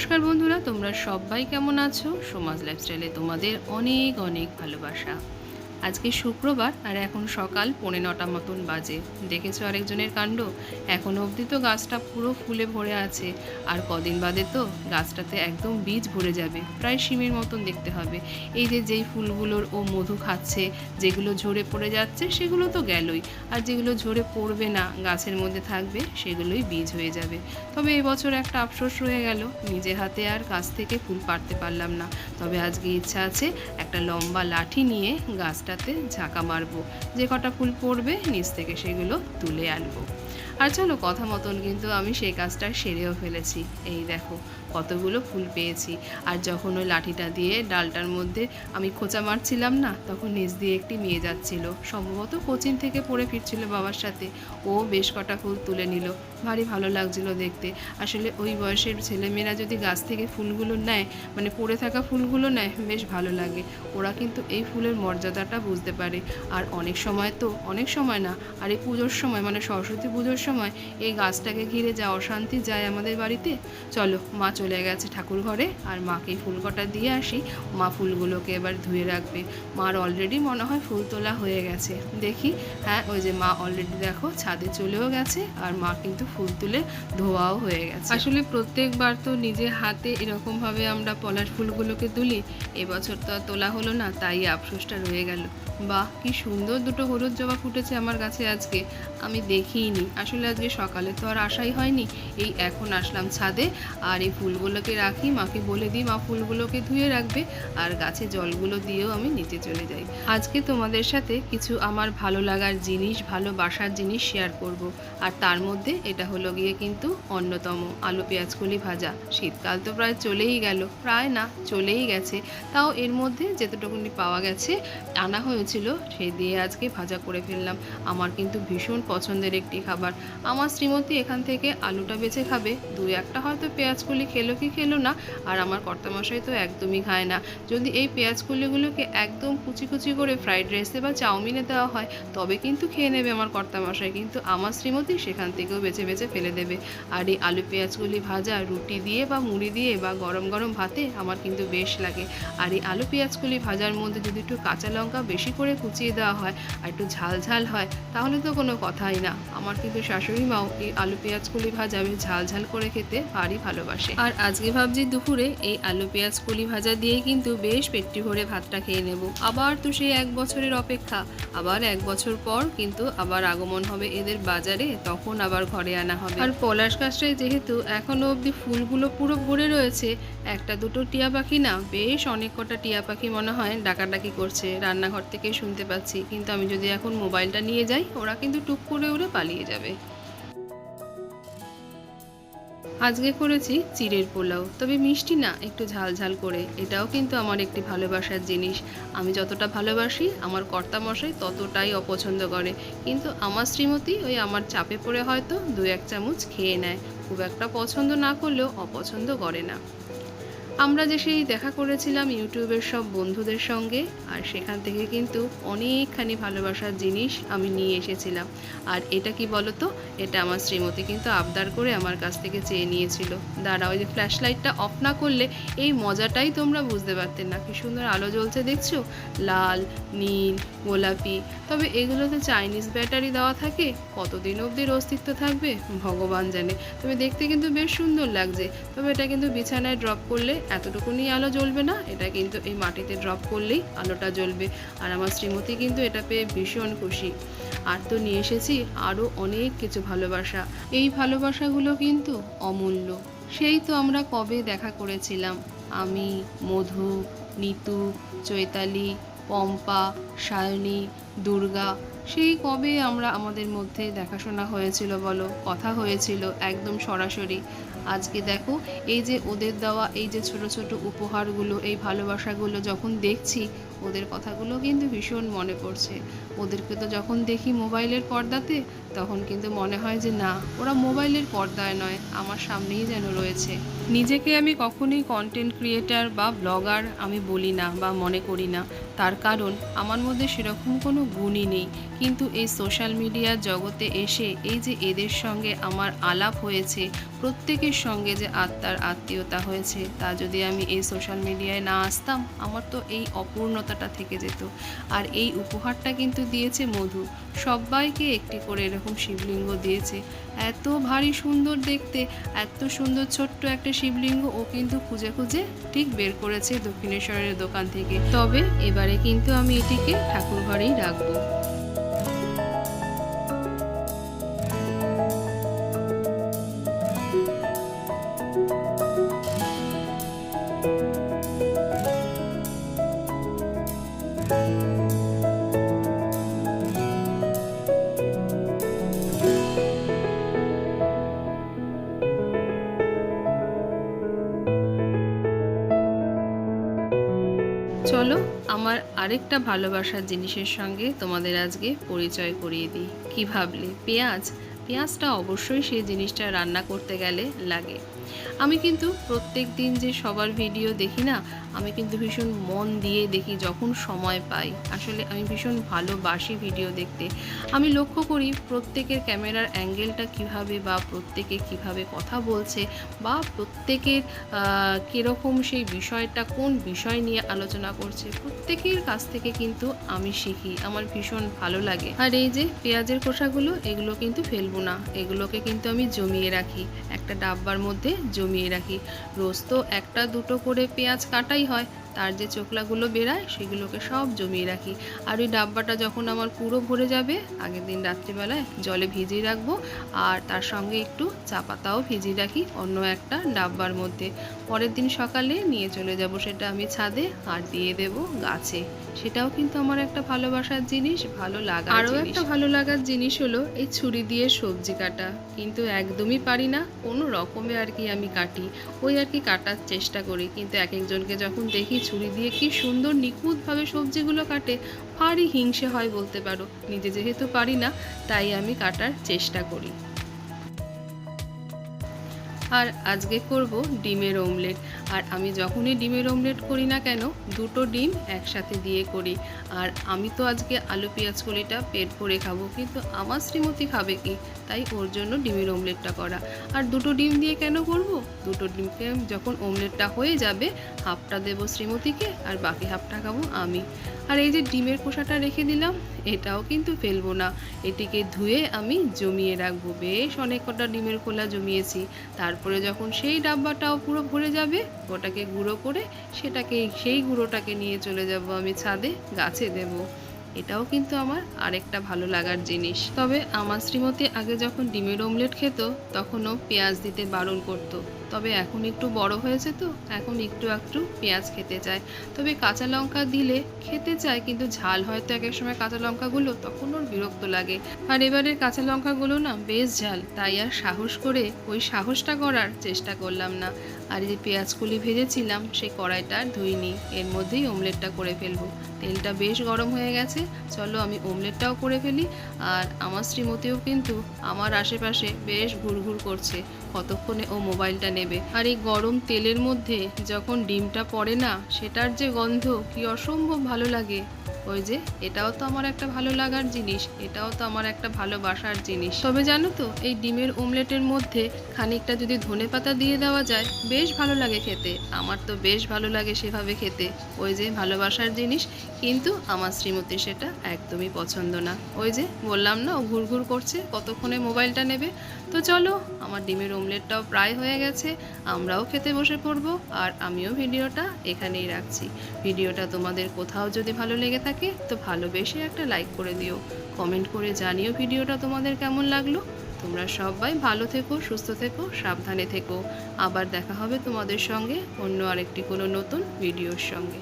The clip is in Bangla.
নমস্কার বন্ধুরা তোমরা সবাই কেমন আছো? সমাজ লাইফস্টাইলে তোমাদের অনেক অনেক ভালোবাসা। আজকে শুক্রবার আর এখন সকাল পৌনে নটা মতন বাজে। দেখেছ আরেকজনের কাণ্ড? এখন অবধি তো গাছটা পুরো ফুলে ভরে আছে। আর কদিন বাদে তো গাছটাতে একদম বীজ ভরে যাবে। প্রায় শিমের মতন দেখতে হবে। এই যে যেই ফুলগুলোর ও মধু খাচ্ছে, যেগুলো ঝরে পড়ে যাচ্ছে, সেগুলো তো গেলই। আর যেগুলো ঝরে পড়বে না, গাছের মধ্যে থাকবে, সেগুলোই বীজ হয়ে যাবে। তবে এবছর একটা আফসোস রয়ে গেল। নিজে হাতে আর গাছ থেকে ফুল পাড়তে পারলাম না। তবে আজকে ইচ্ছা আছে একটা লম্বা লাঠি নিয়ে গাছটাতে ঝাঁকা মারবো। যে কটা ফুল পড়বে, নিচ থেকে সেগুলো তুলে আনব। আর চলো কথা মতন কিন্তু আমি সেই কাজটা সেরেও ফেলেছি। এই দেখো, কতগুলো ফুল পেয়েছি। আর যখন ওই লাঠিটা দিয়ে ডালটার মধ্যে আমি খোঁচা মারছিলাম না, তখন নিচ দিয়ে একটি মেয়ে যাচ্ছিল। সম্ভবত কোচিং থেকে পড়ে ফিরছিল বাবার সাথে। ও বেশ কটা ফুল তুলে নিল। ভারী ভালো লাগছিল দেখতে। আসলে ওই বয়সের ছেলেমেয়েরা যদি গাছ থেকে ফুলগুলো নেয় মানে পড়ে থাকা ফুলগুলো নেয়, বেশ ভালো লাগে। ওরা কিন্তু এই ফুলের মর্যাদাটা বুঝতে পারে। আর অনেক সময় তো, অনেক সময় না, আর এই পুজোর সময় মানে সরস্বতী পুজোর সময় এই গাছটাকে ঘিরে যা অশান্তি যায় আমাদের বাড়িতে, চলো মা চলে গেছে ঠাকুর ঘরে, আর মাকে ফুল কটা দিয়ে আসি। মা ফুলগুলোকে এবার ধুয়ে রাখবে। মার অলরেডি মনে হয় ফুল তোলা হয়ে গেছে। দেখি হ্যাঁ ওই যে মা অলরেডি দেখো, ছাদে চলেও গেছে, আর মা কিন্তু ফুল তুলে ধোয়াও হয়ে গেছে। আসলে প্রত্যেকবার তো নিজে হাতে এরকমভাবে আমরা পলাশ ফুলগুলোকে তুলি, এবছর তো আর তোলা হলো না, তাই আফসোসটা রয়ে গেল। বাহ, কি সুন্দর দুটো হলুদ জবা ফুটেছে আমার কাছে আজকে। আমি দেখিনি। আসলে আজকে সকালে তো আর আসাই হয়নি। এই এখন আসলাম ছাদে, আর এই ফুলগুলোকে রাখি। মাকে বলে দিই, মা ফুলগুলোকে ধুয়ে রাখবে, আর গাছে জলগুলো দিয়েও আমি নিচে চলে যাই। আজকে তোমাদের সাথে কিছু আমার ভালো লাগার জিনিস ভালোবাসার জিনিস শেয়ার করব। আর তার মধ্যে এটা হলো গিয়ে কিন্তু অন্যতম আলু পেঁয়াজ কলি ভাজা। শীতকাল তো প্রায় চলেই গেল। প্রায় না, চলেই গেছে। তাও এর মধ্যে যেতটুকুনি পাওয়া গেছে, আনা হয়েছিল সেই দিয়ে আজকে ভাজা করে ফেললাম। আমার কিন্তু ভীষণ পছন্দের একটি খাবার। আমার শ্রীমতী এখান থেকে আলুটা বেছে খাবে। দু একটা হয়তো পেঁয়াজ কলি খেলো কি খেলো না, আর আমার কর্তামশাই তো একদমই খায় না। যদি এই পেঁয়াজ কলিগুলোকে একদম কুচি কুচি করে ফ্রাইড রাইসে বা চাউমিনে দেওয়া হয়, তবে কিন্তু খেয়ে নেবে আমার কর্তামশাই। কিন্তু আমার শ্রীমতী সেখান থেকেও বেছে বেছে ফেলে দেবে। আর এই আলু পেঁয়াজগুলি ভাজা, রুটি দিয়ে বা মুড়ি দিয়ে বা গরম গরম ভাতে আমার কিন্তু বেশ লাগে। আর এই আলু পেঁয়াজগুলি ভাজার মধ্যে যদি একটু কাঁচা লঙ্কা বেশি করে কুচিয়ে দেওয়া হয় আর একটু ঝাল ঝাল হয়, তাহলে তো কোনো কথাই না। আমার কিন্তু শাশুড়ি মাও এই আলু পেঁয়াজগুলি ভাজা আমি ঝাল ঝাল করে খেতে ভারী ভালোবাসে। আর আজকে ভাবছি দুপুরে এই আলু পেঁয়াজ কলি ভাজা দিয়ে কিন্তু বেশ পেটটি ভরে ভাতটা খেয়ে নেব। আবার তো সেই এক বছরের অপেক্ষা। আবার এক বছর পর কিন্তু আবার আগমন হবে এদের বাজারে, তখন আবার ঘরে আনা হবে। আর পলাশ গাছটায় যেহেতু এখনও অবধি ফুলগুলো পুরো ভরে রয়েছে, একটা দুটো টিয়া পাখি না, বেশ অনেক কটা টিয়া পাখি মনে হয় ডাকাডাকি করছে। রান্নাঘর থেকে শুনতে পাচ্ছি, কিন্তু আমি যদি এখন মোবাইলটা নিয়ে যাই, ওরা কিন্তু টুক করে উড়ে পালিয়ে যাবে। আজকে করেছি চিড়ের পোলাও, তবে মিষ্টি না, একটু ঝাল ঝাল করে। এটাও কিন্তু আমার একটি ভালোবাসার জিনিস। আমি যতটা ভালোবাসি, আমার কর্তামশাই ততটাই অপছন্দ করে। কিন্তু আমার শ্রীমতী ওই আমার চাপে পড়ে হয়তো দু এক চামচ খেয়ে নেয়। খুব একটা পছন্দ না করলেও অপছন্দ করে না। আমরা যে সেই দেখা করেছিলাম ইউটিউবের সব বন্ধুদের সঙ্গে, আর সেখান থেকে কিন্তু অনেকখানি ভালোবাসার জিনিস আমি নিয়ে এসেছিলাম। আর এটা কি বলতো? এটা আমার শ্রীমতী কিন্তু আবদার করে আমার কাছ থেকে চেয়ে নিয়েছিল। ওই যে ফ্ল্যাশ লাইটটা অফ না করলে এই মজাটাই তোমরা বুঝতে পারতেন না। কি সুন্দর আলো জ্বলছে, দেখছ? লাল, নীল, গোলাপি। তবে এগুলোতে চাইনিজ ব্যাটারি দেওয়া থাকে, কতদিন অবধির অস্তিত্ব থাকবে? ভগবান জানে। তবে দেখতে কিন্তু বেশ সুন্দর লাগছে। তবে এটা কিন্তু বিছানায় ড্রপ করলে এতটুকুনি আলো জ্বলবে না, এটা কিন্তু এই মাটিতে ড্রপ করলেই আলোটা জ্বলবে। আর আমার শ্রীমতী কিন্তু এটা পেয়ে ভীষণ খুশি। আর তো নিয়ে এসেছি আরও অনেক কিছু ভালোবাসা। এই ভালোবাসাগুলো কিন্তু অমূল্য। সেই তো আমরা কবে দেখা করেছিলাম। আমি, মধু, নিতু, চৈতালি, পম্পা, সায়নী, দুর্গা সেই কবে আমরা আমাদের মধ্যে দেখাশোনা হয়েছিল বলো, কথা হয়েছিল একদম সরাসরি? আজকে দেখো, এই যে ওদের দেওয়া এই যে ছোট ছোট উপহারগুলো, এই ভালোবাসাগুলো যখন দেখছি ওদের কথাগুলো কিন্তু ভীষণ মনে পড়ছে। ওদেরকে তো যখন দেখি মোবাইলের পর্দাতে, তখন কিন্তু মনে হয় যে না, ওরা মোবাইলের পর্দায় নয়, আমার সামনেই যেন রয়েছে। নিজেকে আমি কখনোই কন্টেন্ট ক্রিয়েটার বা ব্লগার আমি বলি না বা মনে করি না। তার কারণ, আমার মধ্যে সেরকম কোনো গুণই নেই। কিন্তু এই সোশ্যাল মিডিয়ার জগতে এসে, এই যে এদের সঙ্গে আমার আলাপ হয়েছে, প্রত্যেকের সঙ্গে যে আত্মার আত্মীয়তা হয়েছে, তা যদি আমি এই সোশ্যাল মিডিয়ায় না আসতাম, আমার তো এই অপূর্ণতাটা থেকে যেত। আর এই উপহারটা কিন্তু দিয়েছে মধু। সবাইকে একটি করে এরকম শিবলিঙ্গ দিয়েছে। এত ভারী সুন্দর দেখতে, এত সুন্দর ছোট্ট একটা শিবলিঙ্গ ও কিন্তু খুঁজে খুঁজে ঠিক বের করেছে দক্ষিণেশ্বরের দোকান থেকে। তবে এবারে কিন্তু আমি এটিকে ঠাকুর ঘরেই রাখব। আরেকটা ভালোবাসার জিনিসের সঙ্গে তোমাদের আজকে পরিচয় করিয়ে দিই। কী ভাবলে? পেঁয়াজ? পেঁয়াজটা অবশ্যই সেই জিনিসটা রান্না করতে গেলে লাগে। আমি কিন্তু প্রত্যেক দিন যে সবার ভিডিও দেখি না, আমি কিন্তু ভীষণ মন দিয়ে দেখি যখন সময় পাই। আসলে আমি ভীষণ ভালোবাসি ভিডিও দেখতে। আমি লক্ষ্য করি প্রত্যেকের ক্যামেরার অ্যাঙ্গেলটা কীভাবে বা প্রত্যেকে কীভাবে কথা বলছে বা প্রত্যেকের কীরকম সেই বিষয়টা কোন বিষয় নিয়ে আলোচনা করছে, প্রত্যেকের কাছ থেকে কিন্তু আমি শিখি। আমার ভীষণ ভালো লাগে। আর এই যে পেঁয়াজের খোসাগুলো, এগুলো কিন্তু ফেলব না। এগুলোকে কিন্তু আমি জমিয়ে রাখি। একটা ডাব্বার মধ্যে জমিয়ে রাখি। রোজ তো একটা দুটো করে পেঁয়াজ কাটাই হয়। তার যে চোখলাগুলো বেরায় সেগুলোকে সব জমিয়ে রাখি। আর ওই ডাব্বাটা যখন আমার পুরো ভরে যাবে আগের দিন রাত্রিবেলায় জলে ভিজিয়ে রাখব আর তার সঙ্গে একটু চা পাতাও ভিজিয়ে রাখি অন্য একটা ডাব্বার মধ্যে। পরের দিন সকালে নিয়ে চলে যাব সেটা আমি ছাদে আর দিয়ে দেব গাছে। সেটাও কিন্তু আমার একটা ভালোবাসার জিনিস ভালো লাগা আরও একটা ভালো লাগার জিনিস হলো এই ছুরি দিয়ে সবজি কাটা। কিন্তু একদমই পারি না কোনো রকমে আর কি আমি কাটি। ওই আর কি কাটার চেষ্টা করি কিন্তু এক একজনকে যখন দেখি ছুরি দিয়ে কি সুন্দর নিখুঁতভাবে সবজিগুলো কাটে, ভারী হিংসে হয় বলতে পারো। নিজে যেহেতু পারি না, তাই আমি কাটার চেষ্টা করি। আর আজকে করব ডিমের অমলেট আর আমি যখনই ডিমের অমলেট করি না কেন, দুটো ডিম একসাথে দিয়ে করি। আর আমি তো আজকে আলু পেঁয়াজ কলিটা পেট ভরে খাব, কিন্তু আমার শ্রীমতী খাবে কি? তাই ওর জন্য ডিমের অমলেটটা করা। আর দুটো ডিম দিয়ে কেন করব? দুটো ডিমকে যখন অমলেটটা হয়ে যাবে, হাফটা দেবো শ্রীমতীকে আর বাকি হাফটা খাব আমি। আর এই যে ডিমের খোসাটা রেখে দিলাম এটাও কিন্তু ফেলব না। এটিকে ধুয়ে আমি জমিয়ে রাখব। বেশ অনেক কটা ডিমের খোলা জমিয়েছি। তারপরে যখন সেই ডাব্বাটাও পুরো ভরে যাবে, ওটাকে গুঁড়ো করে সেটাকে, সেই গুঁড়োটাকে নিয়ে চলে যাব আমি ছাদে, গাছে দেব। এটাও কিন্তু আমার আরেকটা ভালো লাগার জিনিস। তবে আমার শ্রীমতী আগে যখন ডিমের অমলেট খেত, তখনও পেঁয়াজ দিতে বারণ করতো। তবে এখন একটু বড় হয়েছে তো, এখন একটু একটু পেঁয়াজ খেতে চায়। তবে কাঁচা লঙ্কা দিলে খেতে চায়, কিন্তু ঝাল হয়তো এক এক সময় কাঁচা লঙ্কাগুলো, তখন ওর বিরক্ত লাগে। আর এবারের কাঁচা লঙ্কাগুলো না বেশ ঝাল, তাই আর সাহস করে ওই সাহসটা করার চেষ্টা করলাম না। আর যে পেঁয়াজগুলি ভেজেছিলাম সেই কড়াইটা আর ধুইনি, এর মধ্যেই অমলেটটা করে ফেলব। তেলটা বেশ গরম হয়ে গেছে, চলো আমি অমলেটটাও করে ফেলি। আর আমার শ্রীমতীও কিন্তু আমার আশেপাশে বেশ ঘুরঘুর করছে। কতক্ষণে ও মোবাইলটা নেবে? আর এই গরম তেলের মধ্যে যখন ডিমটা পড়ে না, সেটার যে গন্ধ, কি অসম্ভব ভালো লাগে। ওই যে, এটাও তো আমার একটা ভালো লাগার জিনিস, এটাও তো আমার একটা ভালোবাসার জিনিস। তবে জানো তো, এই ডিমের অমলেটের মধ্যে খানিকটা যদি ধনে পাতা দিয়ে দেওয়া যায়, বেশ ভালো লাগে খেতে। আমার তো বেশ ভালো লাগে সেভাবে খেতে। ওই যে, ভালোবাসার জিনিস, কিন্তু আমার শ্রীমতী সেটা একদমই পছন্দ না। ওই যে, বললাম না, ও ঘুরঘুর করছে, কতক্ষণে মোবাইলটা নেবে? তো চলো, আমার ডিমের অমলেটটাও প্রায় হয়ে গেছে, আমরাও খেতে বসে পড়ব, আর আমিও ভিডিওটা এখানেই রাখছি। ভিডিওটা তোমাদের কোথাও যদি ভালো লেগে থাকে, তো ভালোবেসে একটা লাইক করে দিও। কমেন্ট করে জানিও ভিডিওটা তোমাদের কেমন লাগল। তোমরা সবাই ভালো থেকো, সুস্থ থেকো, সাবধানে থেকো। আবার দেখা হবে তোমাদের সঙ্গে অন্য আরেকটি কোনো নতুন ভিডিওর সঙ্গে।